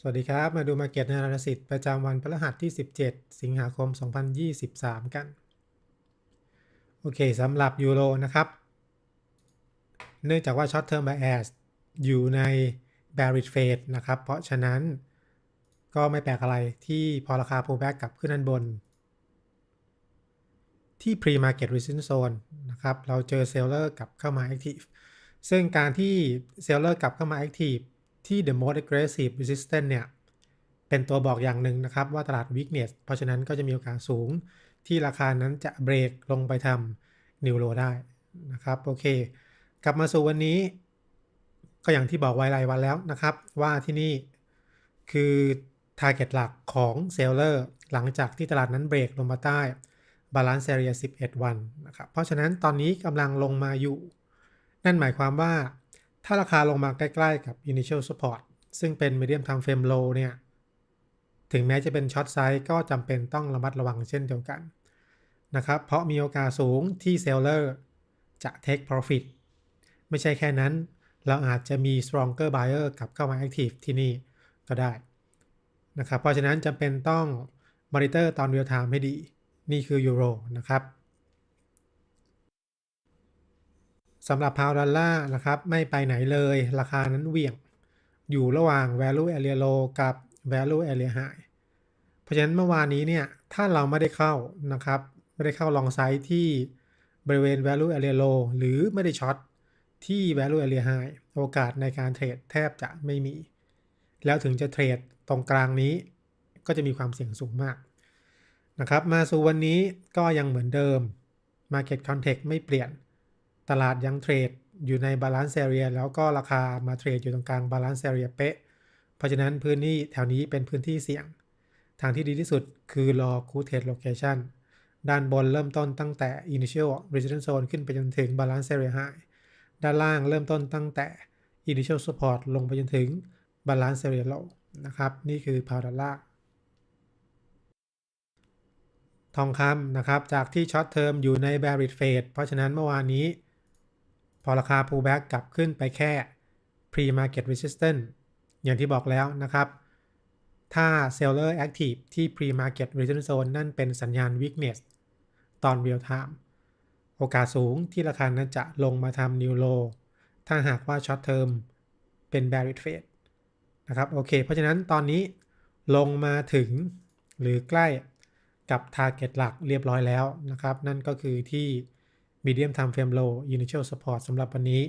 สวัสดีครับ มาดู Market Analysis ประจำวันพฤหัสที่ 17 สิงหาคม 2023 กัน โอเคสำหรับยูโรนะครับ เนื่องจากว่า Short Term Bias อยู่ใน Bearish Phase นะครับ เพราะฉะนั้นก็ไม่แปลกอะไรที่พอราคา pullback กลับขึ้นด้านบน ที่ Pre Market Resistance Zone นะครับ เราเจอ Seller กลับเข้ามา Active ซึ่งการที่ Seller กลับเข้ามา Active ที่ the most aggressive resistance เนี่ย เป็นตัวบอกอย่างหนึ่งนะครับ ว่าตลาด weakness เพราะฉะนั้นก็จะมีโอกาสสูงที่ราคานั้นจะเบรกลงไปทำ new low ได้นะครับ โอเค กลับมาสู่วันนี้ ก็อย่างที่บอกไว้รายวันแล้วนะครับ ว่าที่นี่คือ target หลักของ seller หลังจากที่ตลาดนั้นเบรกลงมาใต้ balance area 11 วันนะครับ เพราะฉะนั้นตอนนี้กำลังลงมาอยู่ นั่นหมายความว่า ถ้าราคาลงมาใกล้ๆกับ initial support ซึ่งเป็น medium time frame low เนี่ย ถึงแม้จะเป็น short size ก็จำเป็นต้องระมัดระวังเช่นเดียวกันนะครับ เพราะมีโอกาสสูงที่ seller จะ take profit ไม่ใช่แค่นั้น เราอาจจะมี stronger buyer กลับเข้ามา active ที่นี่ก็ได้นะครับ เพราะฉะนั้นจำเป็นต้อง monitor ตอน real time ให้ดี นี่คือ euro นะครับ สำหรับพาวดอลลาร์นะครับไม่ไปไหนเลยราคานั้นเหวี่ยง อยู่ระหว่าง value area low กับ value area high เพราะฉะนั้นเมื่อวานนี้เนี่ยถ้าเราไม่ได้เข้านะครับไม่ได้เข้าลองไซต์ที่บริเวณ value area low หรือไม่ได้ช็อตที่ value area high โอกาสในการเทรดแทบจะไม่มี แล้วถึงจะเทรดตรงกลางนี้ก็จะมีความเสี่ยงสูงมากนะครับ มาสู่วันนี้ก็ยังเหมือนเดิม Market Context ไม่เปลี่ยน ตลาดยังเทรดอยู่ใน Balance Area แล้วก็ราคามาเทรดอยู่ตรงกลาง Balance Area เป๊ะ เพราะฉะนั้นพื้นที่แถวนี้เป็นพื้นที่เสี่ยง ทางที่ดีที่สุดคือรอ Good Trade Location ด้านบนเริ่มต้นตั้งแต่ Initial Resistance Zone ขึ้นไปจนถึง Balance Area High ด้านล่างเริ่มต้นตั้งแต่ Initial Support ลงไปจนถึง Balance Area Low นะครับ นี่คือพาวดอลลาร์ทองคำนะครับ จากที่ช็อตเทอมอยู่ใน bearish phase เพราะฉะนั้นเมื่อวานนี้ อราคา pullback กลับขึ้นไปแค่ pre market resistance อย่างที่บอกแล้วนะครับ ถ้า seller active ที่ pre market resistance zone นั่นเป็นสัญญาณ weakness ตอน real time โอกาสสูงที่ราคานั้นจะลงมาทำ new low ถ้าหากว่า short term เป็น bearish phase นะครับโอเค เพราะฉะนั้นตอนนี้ลงมาถึงหรือใกล้กับ target หลักเรียบร้อยแล้วนะครับ นั่นก็คือที่ medium time frame low initial support สำหรับวันนี้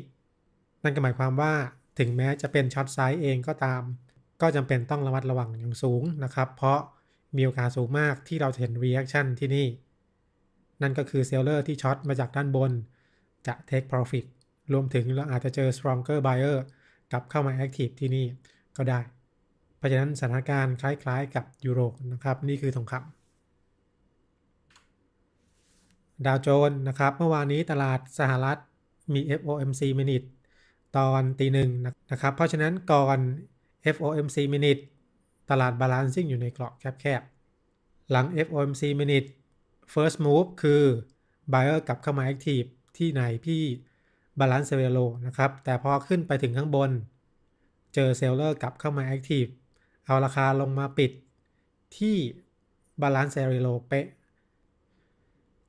นั่นก็หมายความว่าถึงแม้จะเป็น short size เองก็ตาม ก็จำเป็นต้องระมัดระวังอย่างสูงนะครับ เพราะมีโอกาสสูงมากที่เราจะเห็น reaction ที่นี่ นั่นก็คือ seller ที่ช็อตมาจากด้านบน จะ take profit รวมถึงเราอาจจะเจอ stronger buyer กลับเข้ามา active ที่นี่ก็ได้ เพราะฉะนั้นสถานการณ์คล้ายๆ กับยูโรนะครับ นี่คือทองคำ ดาวโจนส์นะครับเมื่อวานนี้ตลาดสหรัฐมี FOMC Minute ตอนตีหนึ่งนะครับ เพราะฉะนั้นก่อน FOMC Minute ตลาด Balancing อยู่ในกรอบแคบๆ หลัง FOMC Minute First Move คือ Buyer กลับเข้ามา Active ที่ไหนพี่ Balance Area Low นะครับ แต่พอขึ้นไปถึงข้างบน เจอ Seller กลับเข้ามา Active เอาราคาลงมาปิดที่ Balance Area Low เป๊ะ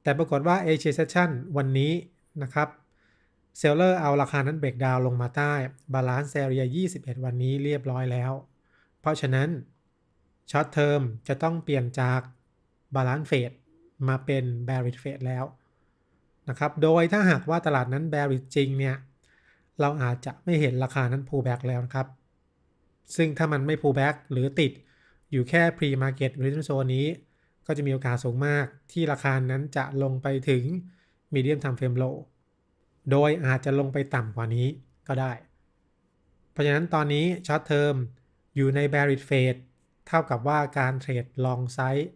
แต่ปรากฏว่า Asia Session วันนี้นะครับเซลเลอร์เอาราคานั้นเบรกดาวลงมาใต้ Balance Area 21 วันนี้เรียบร้อยแล้ว เพราะฉะนั้นช็อตเทอมจะต้องเปลี่ยนจาก Balance Phase มาเป็น Bearish Phase แล้วนะครับ โดยถ้าหากว่าตลาดนั้น Bearish จริงเนี่ย เราอาจจะไม่เห็นราคานั้น pullback แล้วนะครับ ซึ่งถ้ามันไม่ pullback หรือติดอยู่แค่ pre market resistance zone นี้ ก็จะมีโอกาสสูงมากที่ราคานั้นจะลงไปถึง medium time frame low โดยอาจจะลงไปต่ำกว่านี้ก็ได้ เพราะฉะนั้นตอนนี้ short term อยู่ใน bearish phase เท่ากับว่าการเทรด long side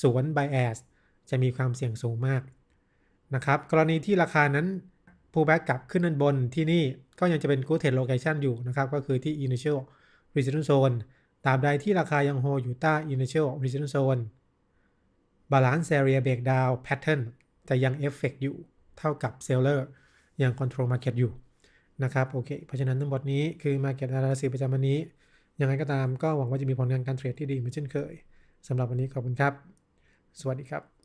สวน bias จะมีความเสี่ยงสูงมากนะครับ กรณีที่ราคานั้น pullback กลับขึ้นด้านบนที่นี่ก็ยังจะเป็น good trade location อยู่นะครับ ก็คือที่ initial resistance zone ตราบใดที่ราคายังโฮอยู่ใต้ initial resistance zone balance area breakdown pattern จะยังเอฟเฟกอยู่เท่ากับ seller ยัง control market อยู่นะครับโอเคเพราะฉะนั้นทั้งหมดนี้คือ market analysis ประจำวันนี้ ยังไงก็ตามก็หวังว่าจะมีผลงานการเทรดที่ดีเหมือนเช่นเคยสำหรับวันนี้ขอบคุณครับ สวัสดีครับ